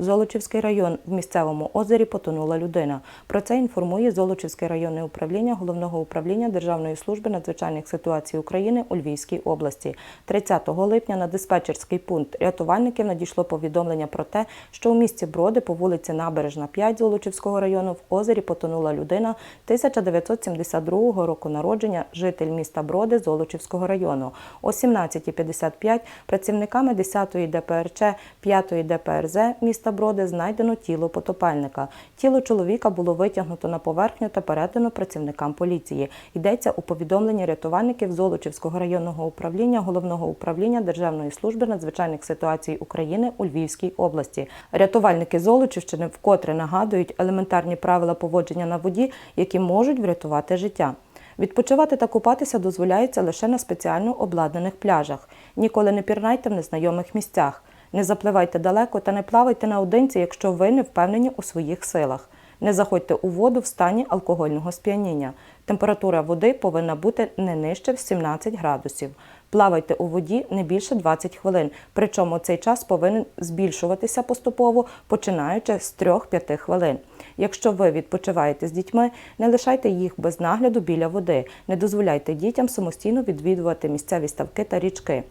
Золочівський район в місцевому озері потонула людина. Про це інформує Золочівське районне управління Головного управління Державної служби надзвичайних ситуацій України у Львівській області. 30 липня на диспетчерський пункт рятувальників надійшло повідомлення про те, що у місті Броди по вулиці Набережна 5 Золочівського району в озері потонула людина 1972 року народження, житель міста Броди Золочівського району. О 17.55 працівниками 10-ї ДПРЧ 5-ї ДПРЗ міста Броди знайдено тіло потопельника. Тіло чоловіка було витягнуто на поверхню та передано працівникам поліції. Йдеться у повідомленні рятувальників Золочівського районного управління Головного управління Державної служби надзвичайних ситуацій України у Львівській області. Рятувальники Золочівщини вкотре нагадують елементарні правила поводження на воді, які можуть врятувати життя. Відпочивати та купатися дозволяється лише на спеціально обладнаних пляжах. Ніколи не пірнайте в незнайомих місцях. Не запливайте далеко та не плавайте наодинці, якщо ви не впевнені у своїх силах. Не заходьте у воду в стані алкогольного сп'яніння. Температура води повинна бути не нижче в 17 градусів. Плавайте у воді не більше 20 хвилин, причому цей час повинен збільшуватися поступово, починаючи з 3-5 хвилин. Якщо ви відпочиваєте з дітьми, не лишайте їх без нагляду біля води, не дозволяйте дітям самостійно відвідувати місцеві ставки та річки.